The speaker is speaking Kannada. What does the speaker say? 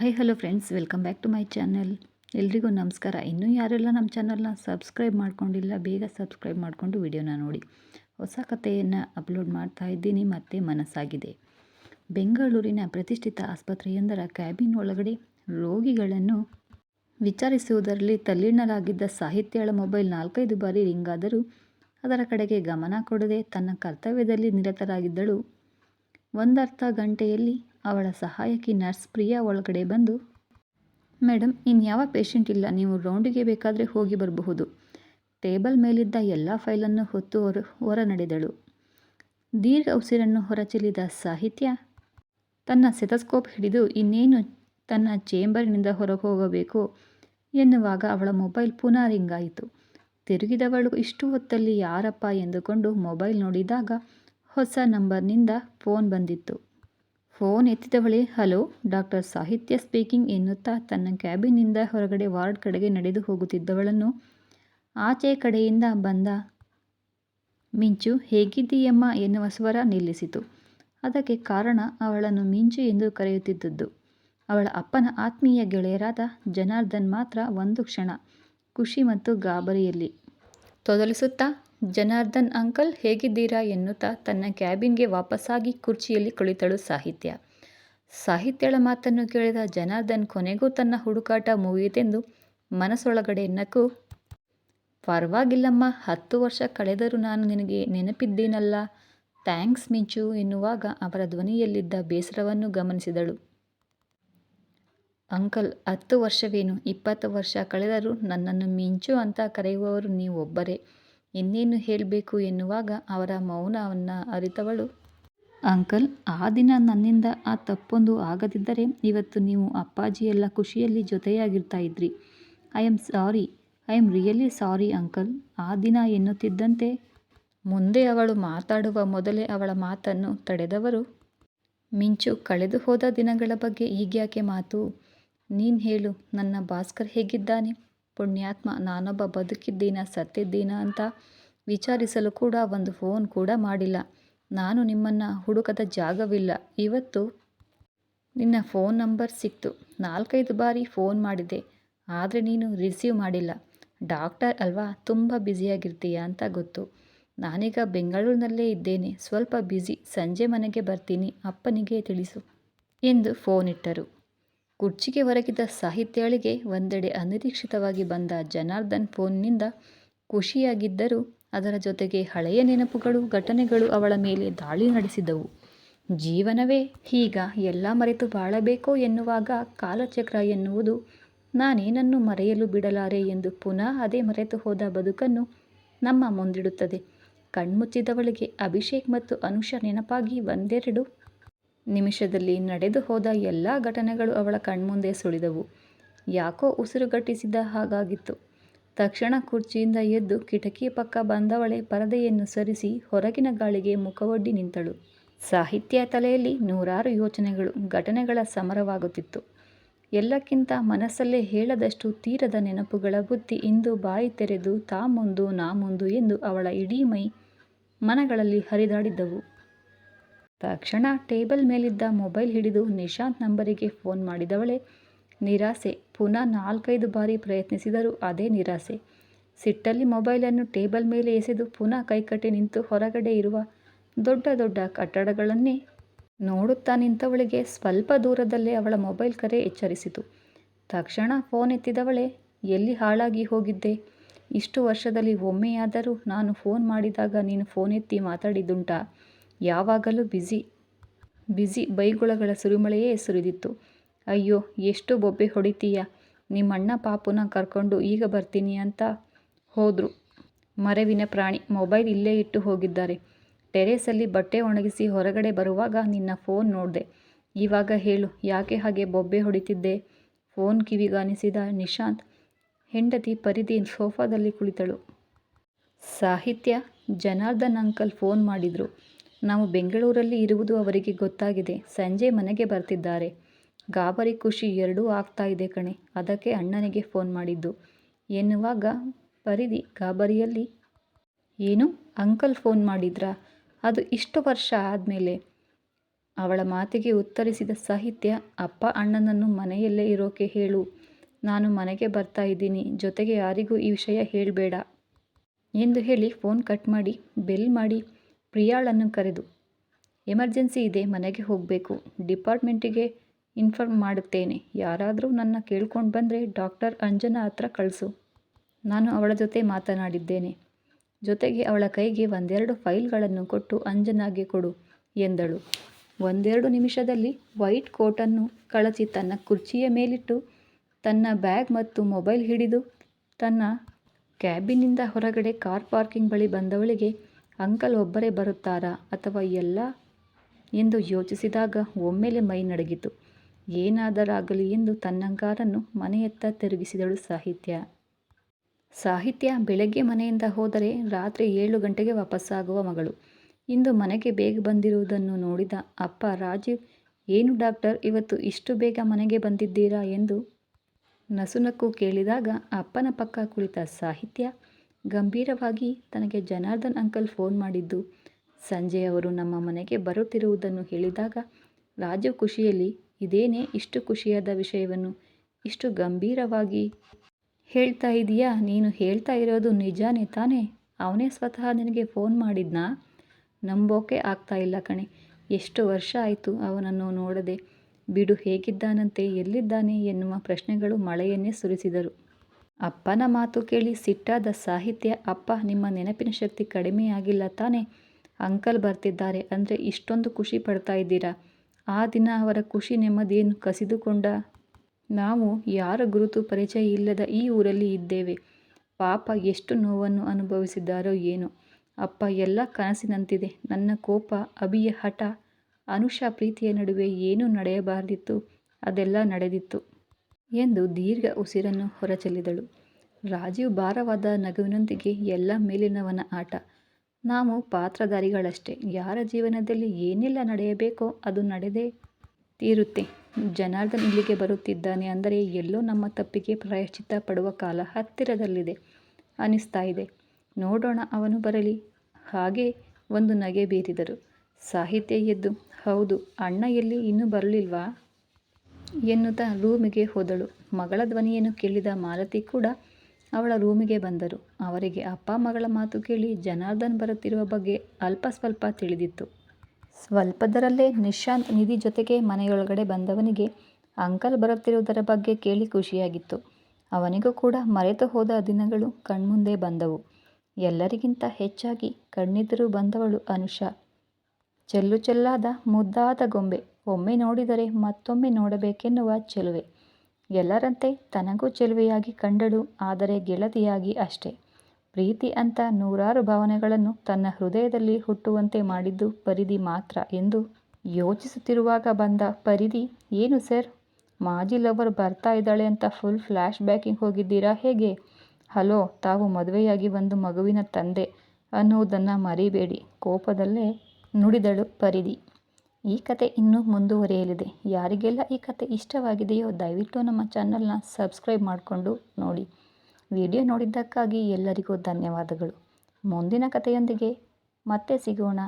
Hi hello friends welcome back to my channel ಎಲ್ರಿಗೂ ನಮಸ್ಕಾರ. ಇನ್ನೂ ಯಾರೆಲ್ಲ ನಮ್ಮ ಚಾನಲ್ನ ಸಬ್ಸ್ಕ್ರೈಬ್ ಮಾಡ್ಕೊಂಡಿಲ್ಲ, ಬೇಗ ಸಬ್ಸ್ಕ್ರೈಬ್ ಮಾಡಿಕೊಂಡು ವಿಡಿಯೋನ ನೋಡಿ. ಹೊಸ ಕಥೆಯನ್ನು ಅಪ್ಲೋಡ್ ಮಾಡ್ತಾ ಇದ್ದೀನಿ. ಮತ್ತೆ ಮನಸ್ಸಾಗಿದೆ. ಬೆಂಗಳೂರಿನ ಪ್ರತಿಷ್ಠಿತ ಆಸ್ಪತ್ರೆಯೊಂದರ ಕ್ಯಾಬಿನ್ ಒಳಗಡೆ ರೋಗಿಗಳನ್ನು ವಿಚಾರಿಸುವುದರಲ್ಲಿ ತಲ್ಲೀನರಾಗಿದ್ದ ಸಾಹಿತ್ಯಗಳ ಮೊಬೈಲ್ ನಾಲ್ಕೈದು ಬಾರಿ ರಿಂಗ್ ಆದರೂ ಅದರ ಕಡೆಗೆ ಗಮನ ಕೊಡದೆ ತನ್ನ ಕರ್ತವ್ಯದಲ್ಲಿ ನಿರತರಾಗಿದ್ದಳು. ಒಂದರ್ಧ ಗಂಟೆಯಲ್ಲಿ ಅವಳ ಸಹಾಯಕಿ ನರ್ಸ್ ಪ್ರಿಯಾ ಒಳಗಡೆ ಬಂದು ಮೇಡಮ್ ಇನ್ಯಾವ ಪೇಷಂಟ್ ಇಲ್ಲ, ನೀವು ರೌಂಡಿಗೆ ಬೇಕಾದರೆ ಹೋಗಿ ಬರಬಹುದು. ಟೇಬಲ್ ಮೇಲಿದ್ದ ಎಲ್ಲ ಫೈಲನ್ನು ಹೊತ್ತು ಹೊರ ಹೊರ ನಡೆದಳು ದೀರ್ಘ ಉಸಿರನ್ನು ಹೊರಚೆಲ್ಲಿದ ಸಾಹಿತ್ಯ ತನ್ನ ಸೆತಸ್ಕೋಪ್ ಹಿಡಿದು ಇನ್ನೇನು ತನ್ನ ಚೇಂಬರ್ನಿಂದ ಹೊರಗೆ ಹೋಗಬೇಕು ಎನ್ನುವಾಗ ಅವಳ ಮೊಬೈಲ್ ಪುನಃ ರಿಂಗಾಯಿತು ತಿರುಗಿದವಳು ಇಷ್ಟು ಹೊತ್ತಲ್ಲಿ ಯಾರಪ್ಪ ಎಂದುಕೊಂಡು ಮೊಬೈಲ್ ನೋಡಿದಾಗ ಹೊಸ ನಂಬರ್ನಿಂದ ಫೋನ್ ಬಂದಿತ್ತು. ಫೋನ್ ಎತ್ತಿದವಳೇ, ಹಲೋ, ಡಾಕ್ಟರ್ ಸಾಹಿತ್ಯ ಸ್ಪೀಕಿಂಗ್ ಎನ್ನುತ್ತಾ ತನ್ನ ಕ್ಯಾಬಿನಿಂದ ಹೊರಗಡೆ ವಾರ್ಡ್ ಕಡೆಗೆ ನಡೆದು ಹೋಗುತ್ತಿದ್ದವಳನ್ನು ಆಚೆ ಕಡೆಯಿಂದ ಬಂದ ಮಿಂಚು, ಹೇಗಿದ್ದೀಯಮ್ಮ? ಎನ್ನುವ ಸ್ವರ ನಿಲ್ಲಿಸಿತು. ಅದಕ್ಕೆ ಕಾರಣ ಅವಳನ್ನು ಮಿಂಚು ಎಂದು ಕರೆಯುತ್ತಿದ್ದದ್ದು. ಅವಳ ಅಪ್ಪನ ಆತ್ಮೀಯ ಗೆಳೆಯರಾದ ಜನಾರ್ದನ್ ಮಾತ್ರ ಒಂದು ಕ್ಷಣ, ಖುಷಿ ಮತ್ತು ಗಾಬರಿಯಲ್ಲಿ ತೊದಲಿಸುತ್ತಾ ಜನಾರ್ದನ್ ಅಂಕಲ್ ಹೇಗಿದ್ದೀರಾ ಎನ್ನುತ್ತಾ ತನ್ನ ಕ್ಯಾಬಿನ್ಗೆ ವಾಪಸ್ಸಾಗಿ ಕುರ್ಚಿಯಲ್ಲಿ ಕುಳಿತಳು ಸಾಹಿತ್ಯ. ಸಾಹಿತ್ಯಳ ಮಾತನ್ನು ಕೇಳಿದ ಜನಾರ್ದನ್ ಕೊನೆಗೂ ತನ್ನ ಹುಡುಕಾಟ ಮುಗಿಯಿತೆಂದು ಮನಸ್ಸೊಳಗಡೆ ನಕ್ಕು, ಪರವಾಗಿಲ್ಲಮ್ಮ, ಹತ್ತು ವರ್ಷ ಕಳೆದರೂ ನಾನು ನಿನಗೆ ನೆನಪಿದ್ದೀನಲ್ಲ. ಥ್ಯಾಂಕ್ಸ್ ಮಿಂಚು ಎನ್ನುವಾಗ ಅವರ ಧ್ವನಿಯಲ್ಲಿದ್ದ ಬೇಸರವನ್ನು ಗಮನಿಸಿದಳು. ಅಂಕಲ್, ಹತ್ತು ವರ್ಷವೇನು? ಇಪ್ಪತ್ತು ವರ್ಷ ಕಳೆದರೂ ನನ್ನನ್ನು ಮಿಂಚು ಅಂತ ಕರೆಯುವವರು ನೀವೊಬ್ಬರೇ. ಇನ್ನೇನು ಹೇಳಬೇಕು ಎನ್ನುವಾಗ ಅವರ ಮೌನವನ್ನು ಅರಿತವಳು. ಅಂಕಲ್, ಆ ದಿನ ನನ್ನಿಂದ ಆ ತಪ್ಪೊಂದು ಆಗದಿದ್ದರೆ ಇವತ್ತು ನೀವು ಅಪ್ಪಾಜಿ ಎಲ್ಲ ಖುಷಿಯಲ್ಲಿ ಜೊತೆಯಾಗಿರ್ತಾ ಇದ್ರಿ. I am sorry I am really sorry uncle. ಆ ದಿನ ಎನ್ನುತ್ತಿದ್ದಂತೆ ಮುಂದೆ ಅವಳು ಮಾತಾಡುವ ಮೊದಲೇ ಅವಳ ಮಾತನ್ನು ತಡೆದವರು. ಮಿಂಚು ಕಳೆದು ಹೋದ ದಿನಗಳ ಬಗ್ಗೆ ಈಗ್ಯಾಕೆ ಮಾತು? ನೀನು ಹೇಳು, ನನ್ನ ಭಾಸ್ಕರ್ ಹೇಗಿದ್ದಾನೆ? ಪುಣ್ಯಾತ್ಮ, ನಾನೊಬ್ಬ ಬದುಕಿದ್ದೀನ, ಸತ್ತಿದ್ದೀನ ಅಂತ ವಿಚಾರಿಸಲು ಕೂಡ ಒಂದು ಫೋನ್ ಕೂಡ ಮಾಡಿಲ್ಲ. ನಾನು ನಿಮ್ಮನ್ನು ಹುಡುಕದ ಜಾಗವಿಲ್ಲ. ಇವತ್ತು ನಿನ್ನ ಫೋನ್ ನಂಬರ್ ಸಿಕ್ತು. ನಾಲ್ಕೈದು ಬಾರಿ ಫೋನ್ ಮಾಡಿದೆ. ಆದರೆ ನೀನು ರಿಸೀವ್ ಮಾಡಿಲ್ಲ. ಡಾಕ್ಟರ್ ಅಲ್ವಾ, ತುಂಬ ಬ್ಯುಸಿಯಾಗಿರ್ತೀಯ ಅಂತ ಗೊತ್ತು. ನಾನೀಗ ಬೆಂಗಳೂರಿನಲ್ಲೇ ಇದ್ದೇನೆ. ಸ್ವಲ್ಪ ಬ್ಯುಸಿ. ಸಂಜೆ ಮನೆಗೆ ಬರ್ತೀನಿ. ಅಪ್ಪನಿಗೆ ತಿಳಿಸು ಎಂದು ಫೋನ್ ಇಟ್ಟರು. ಕುರ್ಚಿಗೆ ಒರಗಿದ ಸಾಹಿತ್ಯಾಳಿಗೆ ಒಂದೆಡೆ ಅನಿರೀಕ್ಷಿತವಾಗಿ ಬಂದ ಜನಾರ್ದನ್ ಫೋನ್ನಿಂದ ಖುಷಿಯಾಗಿದ್ದರೂ ಅದರ ಜೊತೆಗೆ ಹಳೆಯ ನೆನಪುಗಳು, ಘಟನೆಗಳು ಅವಳ ಮೇಲೆ ದಾಳಿ ನಡೆಸಿದವು. ಜೀವನವೇ ಹೀಗ ಎಲ್ಲ ಮರೆತು ಬಾಳಬೇಕೋ ಎನ್ನುವಾಗ ಕಾಲಚಕ್ರ ಎನ್ನುವುದು ನಾನೇನನ್ನು ಮರೆಯಲು ಬಿಡಲಾರೆ ಎಂದು ಪುನಃ ಅದೇ ಮರೆತು ಹೋದ ಬದುಕನ್ನು ನಮ್ಮ ಮುಂದಿಡುತ್ತದೆ. ಕಣ್ಮುಚ್ಚಿದವಳಿಗೆ ಅಭಿಷೇಕ್ ಮತ್ತು ಅನುಷ ನೆನಪಾಗಿ ಒಂದೆರಡು ನಿಮಿಷದಲ್ಲಿ ನಡೆದು ಹೋದ ಎಲ್ಲ ಘಟನೆಗಳು ಅವಳ ಕಣ್ಮುಂದೆ ಸುಳಿದವು. ಯಾಕೋ ಉಸಿರುಗಟ್ಟಿಸಿದ ಹಾಗಾಗಿತ್ತು. ತಕ್ಷಣ ಕುರ್ಚಿಯಿಂದ ಎದ್ದು ಕಿಟಕಿ ಪಕ್ಕ ಬಂದವಳೆ ಪರದೆಯನ್ನು ಸರಿಸಿ ಹೊರಗಿನ ಗಾಳಿಗೆ ಮುಖವೊಡ್ಡಿ ನಿಂತಳು. ಸಾಹಿತ್ಯ ತಲೆಯಲ್ಲಿ ನೂರಾರು ಯೋಚನೆಗಳು, ಘಟನೆಗಳ ಸಮರವಾಗುತ್ತಿತ್ತು. ಎಲ್ಲಕ್ಕಿಂತ ಮನಸ್ಸಲ್ಲೇ ಹೇಳದಷ್ಟು ತೀರದ ನೆನಪುಗಳ ಬುತ್ತಿ ಇಂದು ಬಾಯಿ ತೆರೆದು ತಾ ಮುಂದು ನಾ ಮುಂದು ಎಂದು ಅವಳ ಇಡೀ ಮೈ ಮನಗಳಲ್ಲಿ ಹರಿದಾಡಿದ್ದವು. ತಕ್ಷಣ ಟೇಬಲ್ ಮೇಲಿದ್ದ ಮೊಬೈಲ್ ಹಿಡಿದು ನಿಶಾಂತ್ ನಂಬರಿಗೆ ಫೋನ್ ಮಾಡಿದವಳೆ. ನಿರಾಸೆ. ಪುನಃ ನಾಲ್ಕೈದು ಬಾರಿ ಪ್ರಯತ್ನಿಸಿದರೂ ಅದೇ ನಿರಾಸೆ. ಸಿಟ್ಟಲ್ಲಿ ಮೊಬೈಲನ್ನು ಟೇಬಲ್ ಮೇಲೆ ಎಸೆದು ಪುನಃ ಕೈಕಟ್ಟಿ ನಿಂತು ಹೊರಗಡೆ ಇರುವ ದೊಡ್ಡ ದೊಡ್ಡ ಕಟ್ಟಡಗಳನ್ನೇ ನೋಡುತ್ತಾ ನಿಂತವಳಿಗೆ ಸ್ವಲ್ಪ ದೂರದಲ್ಲೇ ಅವಳ ಮೊಬೈಲ್ ಕರೆ ಎಚ್ಚರಿಸಿತು. ತಕ್ಷಣ ಫೋನ್ ಎತ್ತಿದವಳೆ, ಎಲ್ಲಿ ಹಾಳಾಗಿ ಹೋಗಿದ್ದೆ? ಇಷ್ಟು ವರ್ಷದಲ್ಲಿ ಒಮ್ಮೆಯಾದರೂ ನಾನು ಫೋನ್ ಮಾಡಿದಾಗ ನೀನು ಫೋನ್ ಎತ್ತಿ ಮಾತಾಡಿದ್ದುಂಟಾ? ಯಾವಾಗಲೂ ಬ್ಯುಸಿ ಬ್ಯುಸಿ ಬೈಗುಳಗಳ ಸುರಿಮಳೆಯೇ ಸುರಿದಿತ್ತು. ಅಯ್ಯೋ, ಎಷ್ಟು ಬೊಬ್ಬೆ ಹೊಡಿತೀಯ? ನಿಮ್ಮಣ್ಣ ಪಾಪುನ ಕರ್ಕೊಂಡು ಈಗ ಬರ್ತೀನಿ ಅಂತ ಹೋದರು. ಮರೆವಿನ ಪ್ರಾಣಿ ಮೊಬೈಲ್ ಇಲ್ಲೇ ಇಟ್ಟು ಹೋಗಿದ್ದಾರೆ. ಟೆರೇಸಲ್ಲಿ ಬಟ್ಟೆ ಒಣಗಿಸಿ ಹೊರಗಡೆ ಬರುವಾಗ ನಿನ್ನ ಫೋನ್ ನೋಡಿದೆ. ಇವಾಗ ಹೇಳು, ಯಾಕೆ ಹಾಗೆ ಬೊಬ್ಬೆ ಹೊಡಿತಿದ್ದೆ? ಫೋನ್ ಕಿವಿಗಾನಿಸಿದ ನಿಶಾಂತ್ ಹೆಂಡತಿ ಪರಿಧಿ ಸೋಫಾದಲ್ಲಿ ಕುಳಿತಳು. ಸಾಹಿತ್ಯ, ಜನಾರ್ದನ್ ಅಂಕಲ್ ಫೋನ್ ಮಾಡಿದರು. ನಾವು ಬೆಂಗಳೂರಲ್ಲಿ ಇರುವುದು ಅವರಿಗೆ ಗೊತ್ತಾಗಿದೆ. ಸಂಜೆ ಮನೆಗೆ ಬರ್ತಿದ್ದಾರೆ. ಗಾಬರಿ ಖುಷಿ ಎರಡೂ ಆಗ್ತಾ ಇದೆ ಕಣೆ. ಅದಕ್ಕೆ ಅಣ್ಣನಿಗೆ ಫೋನ್ ಮಾಡಿದ್ದು. ಎನ್ನುವಾಗ, ಪರಿಧಿ, ಗಾಬರಿಯಲ್ಲಿ? ಏನು? ಅಂಕಲ್ ಫೋನ್ ಮಾಡಿದ್ರಾ? ಅದು ಇಷ್ಟು ವರ್ಷ ಆದಮೇಲೆ. ಅವಳ ಮಾತಿಗೆ ಉತ್ತರಿಸಿದ ಸಾಹಿತ್ಯ, ಅಪ್ಪ ಅಣ್ಣನನ್ನು ಮನೆಯಲ್ಲೇ ಇರೋಕೆ ಹೇಳು. ನಾನು ಮನೆಗೆ ಬರ್ತಾ ಇದ್ದೀನಿ. ಜೊತೆಗೆ ಯಾರಿಗೂ ಈ ವಿಷಯ ಹೇಳಬೇಡ. ಎಂದು ಹೇಳಿ ಫೋನ್ ಕಟ್ ಮಾಡಿ, ಬೆಲ್ ಮಾಡಿ. ಪ್ರಿಯಾಳನ್ನು ಕರೆದು, ಎಮರ್ಜೆನ್ಸಿ ಇದೆ, ಮನೆಗೆ ಹೋಗಬೇಕು. ಡಿಪಾರ್ಟ್ಮೆಂಟಿಗೆ ಇನ್ಫಾರ್ಮ್ ಮಾಡುತ್ತೇನೆ. ಯಾರಾದರೂ ನನ್ನ ಕೇಳ್ಕೊಂಡು ಬಂದರೆ ಡಾಕ್ಟರ್ ಅಂಜನಾ ಹತ್ರ ಕಳಿಸು. ನಾನು ಅವಳ ಜೊತೆ ಮಾತನಾಡಿದ್ದೇನೆ. ಜೊತೆಗೆ ಅವಳ ಕೈಗೆ ಒಂದೆರಡು ಫೈಲ್ಗಳನ್ನು ಕೊಟ್ಟು ಅಂಜನಾಗೆ ಕೊಡು, ಎಂದಳು. ಒಂದೆರಡು ನಿಮಿಷದಲ್ಲಿ ವೈಟ್ ಕೋಟನ್ನು ಕಳಚಿ ತನ್ನ ಕುರ್ಚಿಯ ಮೇಲಿಟ್ಟು, ತನ್ನ ಬ್ಯಾಗ್ ಮತ್ತು ಮೊಬೈಲ್ ಹಿಡಿದು, ತನ್ನ ಕ್ಯಾಬಿನಿಂದ ಹೊರಗಡೆ ಕಾರ್ ಪಾರ್ಕಿಂಗ್ ಬಳಿ ಬಂದವಳಿಗೆ ಅಂಕಲ್ ಒಬ್ಬರೇ ಬರುತ್ತಾರಾ ಅಥವಾ ಎಲ್ಲ? ಎಂದು ಯೋಚಿಸಿದಾಗ ಒಮ್ಮೆಲೆ ಮೈ ನಡಗಿತು. ಏನಾದರಾಗಲಿ ಎಂದು ತನ್ನಂಗಾರನ್ನು ಮನೆಯತ್ತ ತಿರುಗಿಸಿದಳು ಸಾಹಿತ್ಯ. ಸಾಹಿತ್ಯ ಬೆಳಗ್ಗೆ ಮನೆಯಿಂದ ಹೋದರೆ ರಾತ್ರಿ ಏಳು ಗಂಟೆಗೆ ವಾಪಸ್ಸಾಗುವ ಮಗಳು. ಇಂದು ಮನೆಗೆ ಬೇಗ ಬಂದಿರುವುದನ್ನು ನೋಡಿದ ಅಪ್ಪ, ರಾಜೀವ್, ಏನು ಡಾಕ್ಟರ್, ಇವತ್ತು ಇಷ್ಟು ಬೇಗ ಮನೆಗೆ ಬಂದಿದ್ದೀರಾ? ಎಂದು ನಸುನಕ್ಕು ಕೇಳಿದಾಗ ಅಪ್ಪನ ಪಕ್ಕ ಕುಳಿತ ಸಾಹಿತ್ಯ ಗಂಭೀರವಾಗಿ ತನಗೆ ಜನಾರ್ದನ್ ಅಂಕಲ್ ಫೋನ್ ಮಾಡಿದ್ದು. ಸಂಜೆ ಅವರು ನಮ್ಮ ಮನೆಗೆ ಬರುತ್ತಿರುವುದನ್ನು ಹೇಳಿದಾಗ ರಾಜು ಖುಷಿಯಲ್ಲಿ, ಇದೇನೇ ಇಷ್ಟು ಖುಷಿಯಾದ ವಿಷಯವನ್ನು, ಇಷ್ಟು ಗಂಭೀರವಾಗಿ ಹೇಳ್ತಾ ಇದೀಯಾ? ನೀನು ಹೇಳ್ತಾ ಇರೋದು ನಿಜಾನೇ ತಾನೇ? ಅವನೇ ಸ್ವತಃ ನಿನಗೆ ಫೋನ್ ಮಾಡಿದ್ನಾ? ನಂಬೋಕೆ ಆಗ್ತಾ ಇಲ್ಲ ಕಣೆ. ಎಷ್ಟು ವರ್ಷ ಆಯಿತು ಅವನನ್ನು ನೋಡದೆ. ಬಿಡು, ಹೇಗಿದ್ದಾನಂತೆ, ಎಲ್ಲಿದ್ದಾನೆ ಎನ್ನುವ ಪ್ರಶ್ನೆಗಳು ಮಳೆಯನ್ನೇ ಸುರಿಸಿದರು. ಅಪ್ಪನ ಮಾತು ಕೇಳಿ ಸಿಟ್ಟಾದ ಸಾಹಿತ್ಯ, ಅಪ್ಪ, ನಿಮ್ಮ ನೆನಪಿನ ಶಕ್ತಿ ಕಡಿಮೆಯಾಗಿಲ್ಲ ತಾನೇ? ಅಂಕಲ್ ಬರ್ತಿದ್ದಾರೆ, ಅಂದರೆ ಇಷ್ಟೊಂದು ಖುಷಿ ಪಡ್ತಾ ಇದ್ದೀರಾ? ಆ ದಿನ ಅವರ ಖುಷಿ ನೆಮ್ಮದಿಯನ್ನು ಕಸಿದುಕೊಂಡ ನಾವು ಯಾರ ಗುರುತು ಪರಿಚಯ ಇಲ್ಲದ ಈ ಊರಲ್ಲಿ ಇದ್ದೇವೆ. ಪಾಪ, ಎಷ್ಟು ನೋವನ್ನು ಅನುಭವಿಸಿದ್ದಾರೋ ಏನೋ. ಅಪ್ಪ, ಎಲ್ಲ ಕನಸಿನಂತಿದೆ. ನನ್ನ ಕೋಪ, ಅಭಿಯ ಹಠ, ಅನುಷಾ ಪ್ರೀತಿಯ ನಡುವೆ ಏನೂ ನಡೆಯಬಾರದಿತ್ತು. ಅದೆಲ್ಲ ನಡೆದಿತ್ತು. ಎಂದು ದೀರ್ಘ ಉಸಿರನ್ನು ಹೊರಚೆಲ್ಲಿದಳು. ರಾಜೀವ್ ಭಾರವಾದ ನಗುವಿನೊಂದಿಗೆ ಎಲ್ಲ ಮೇಲಿನವನ ಆಟ. ನಾವು ಪಾತ್ರಧಾರಿಗಳಷ್ಟೇ. ಯಾರ ಜೀವನದಲ್ಲಿ ಏನೆಲ್ಲ ನಡೆಯಬೇಕೋ ಅದು ನಡೆದೇ ತೀರುತ್ತೆ. ಜನಾರ್ದನ್ ಇಲ್ಲಿಗೆ ಬರುತ್ತಿದ್ದಾನೆ ಅಂದರೆ ಎಲ್ಲೋ ನಮ್ಮ ತಪ್ಪಿಗೆ ಪ್ರಾಯಶ್ಚಿತ್ತ ಪಡುವ ಕಾಲ ಹತ್ತಿರದಲ್ಲಿದೆ ಅನಿಸ್ತಾ ಇದೆ. ನೋಡೋಣ ಅವನು ಬರಲಿ. ಹಾಗೆ ಒಂದು ನಗೆ ಬೀರಿದರು. ಸಾಹಿತ್ಯ ಎದ್ದು, ಹೌದು, ಅಣ್ಣ ಎಲ್ಲಿ ಇನ್ನೂ ಬರಲಿಲ್ವಾ? ಎನ್ನುತ್ತಾ ರೂಮಿಗೆ ಹೋದಳು. ಮಗಳ ಧ್ವನಿಯನ್ನು ಕೇಳಿದ ಮಾಲತಿ ಕೂಡ ಅವಳ ರೂಮಿಗೆ ಬಂದರು. ಅವರಿಗೆ ಅಪ್ಪ, ಮಗಳ ಮಾತು ಕೇಳಿ ಜನಾರ್ದನ್ ಬರುತ್ತಿರುವ ಬಗ್ಗೆ ಅಲ್ಪ ಸ್ವಲ್ಪ ತಿಳಿದಿತ್ತು. ಸ್ವಲ್ಪದರಲ್ಲೇ ನಿಶಾಂತ್ ನಿಧಿ ಜೊತೆಗೆ ಮನೆಯೊಳಗಡೆ ಬಂದವನಿಗೆ ಅಂಕಲ್ ಬರುತ್ತಿರುವುದರ ಬಗ್ಗೆ ಕೇಳಿ ಖುಷಿಯಾಗಿತ್ತು. ಅವನಿಗೂ ಕೂಡ ಮರೆತು ಹೋದ ದಿನಗಳು ಕಣ್ಮುಂದೆ ಬಂದವು. ಎಲ್ಲರಿಗಿಂತ ಹೆಚ್ಚಾಗಿ ಕಣ್ಣೆದುರು ಬಂದವಳು ಅನುಷಾ. ಚೆಲ್ಲು ಚೆಲ್ಲಾದ ಮುದ್ದಾದ ಗೊಂಬೆ. ಒಮ್ಮೆ ನೋಡಿದರೆ ಮತ್ತೊಮ್ಮೆ ನೋಡಬೇಕೆನ್ನುವ ಚೆಲುವೆ. ಎಲ್ಲರಂತೆ ತನಗೂ ಚೆಲುವೆಯಾಗಿ ಕಂಡಳು, ಆದರೆ ಗೆಳತಿಯಾಗಿ ಅಷ್ಟೇ. ಪ್ರೀತಿ ಅಂತ ನೂರಾರು ಭಾವನೆಗಳನ್ನು ತನ್ನ ಹೃದಯದಲ್ಲಿ ಹುಟ್ಟುವಂತೆ ಮಾಡಿದ್ದು ಪರಿಧಿ ಮಾತ್ರ ಎಂದು ಯೋಚಿಸುತ್ತಿರುವಾಗ ಬಂದ ಪರಿಧಿ, ಏನು ಸರ್? ಮಾಜಿ ಲವರ್ ಬರ್ತಾ ಇದ್ದಾಳೆ ಅಂತ ಫುಲ್ ಫ್ಲ್ಯಾಶ್ ಬ್ಯಾಕಿಂಗ್ ಹೋಗಿದ್ದೀರಾ ಹೇಗೆ? ಹಲೋ, ತಾವು ಮದುವೆಯಾಗಿ ಬಂದು ಮಗುವಿನ ತಂದೆ ಅನ್ನುವುದನ್ನು ಮರಿಬೇಡಿ. ಕೋಪದಲ್ಲೇ ನುಡಿದಳು ಪರಿಧಿ. ಈ ಕತೆ ಇನ್ನೂ ಮುಂದುವರಿಯಲಿದೆ. ಯಾರಿಗೆಲ್ಲ ಈ ಕತೆ ಇಷ್ಟವಾಗಿದೆಯೋ ದಯವಿಟ್ಟು ನಮ್ಮ ಚಾನಲ್ನ ಸಬ್ಸ್ಕ್ರೈಬ್ ಮಾಡಿಕೊಂಡು ನೋಡಿ. ವಿಡಿಯೋ ನೋಡಿದ್ದಕ್ಕಾಗಿ ಎಲ್ಲರಿಗೂ ಧನ್ಯವಾದಗಳು. ಮುಂದಿನ ಕಥೆಯೊಂದಿಗೆ ಮತ್ತೆ ಸಿಗೋಣ.